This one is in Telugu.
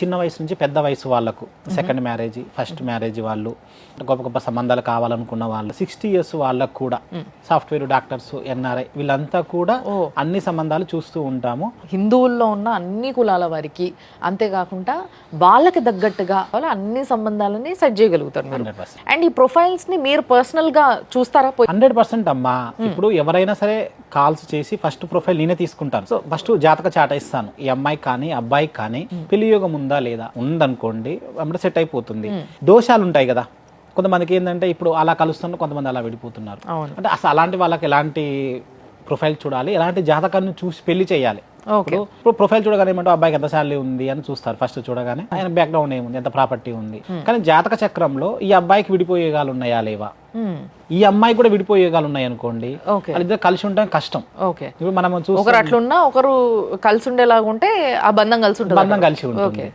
చిన్న వయసు నుంచి పెద్ద వయసు వాళ్ళకు. సెకండ్ మ్యారేజ్ ఫస్ట్ మ్యారేజ్ వాళ్ళు. గొప్ప గొప్ప సంబంధాలు కావాలనుకున్న వాళ్ళు. సిక్స్టీ ఇయర్స్ వాళ్ళకు కూడా. సాఫ్ట్వేర్ డాక్టర్స్ ఎన్ఆర్ఐ వీళ్ళంతా కూడా అన్ని సంబంధాలు చూస్తూ ఉంటాము. హిందువుల్లో ఉన్న అన్ని కులాల వారికి అంతేకాకుండా వాళ్ళకి తగ్గట్టుగా వాళ్ళ అన్ని సంబంధాలని సెట్ చేయగలుగుతారు మీరు. హండ్రెడ్ పర్సెంట్ అండ్ ఈ ప్రొఫైల్స్ని మీరు పర్సనల్గా చూస్తారా? హండ్రెడ్ పర్సెంట్ అమ్మా. ఇప్పుడు ఎవరైనా సరే కాల్స్ చేసి ఫస్ట్ ప్రొఫైల్ నేనే తీసుకుంటాను. సో ఫస్ట్ జాతక చాట ఇస్తాను ఈ అమ్మాయికి కానీ అబ్బాయికి కానీ పెళ్ళి యోగం ఉందా? లేదా? ఉందనుకోండి అప్పుడు సెట్ అయిపోతుంది. దోషాలు ఉంటాయి కదా. కొంతమందికి ఏంటంటే ఇప్పుడు అలా కలుస్తున్నారు కొంతమంది అలా విడిపోతున్నారు. అంటే అసలు అలాంటి వాళ్ళకి ఎలాంటి ప్రొఫైల్ చూడాలి ఎలాంటి జాతకాన్ని చూసి పెళ్ళి చేయాలి. ఇప్పుడు ప్రొఫైల్ చూడగానే ఏమంటే అబ్బాయికి ఎంత శాలరీ ఉంది అని చూస్తారు ఫస్ట్ చూడగానే. ఆయన బ్యాక్గ్రౌండ్ ఏముంది ఎంత ప్రాపర్టీ ఉంది. కానీ జాతక చక్రంలో ఈ అబ్బాయికి విడిపోయేగాలు ఉన్నాయా లేవా? ఈ అమ్మాయి కూడా విడిపోయేగాలు ఉన్నాయి అనుకోండి. వాళ్ళిద్దరు కలిసి ఉండడం కష్టం. ఓకే ఇప్పుడు మనం చూసి ఒకరు అట్లున్నా ఒకరు కలిసి ఉండేలాగా ఉంటే ఆ బంధం కలిసి ఉంటుంది బంధం కలిసి ఉంటుంది.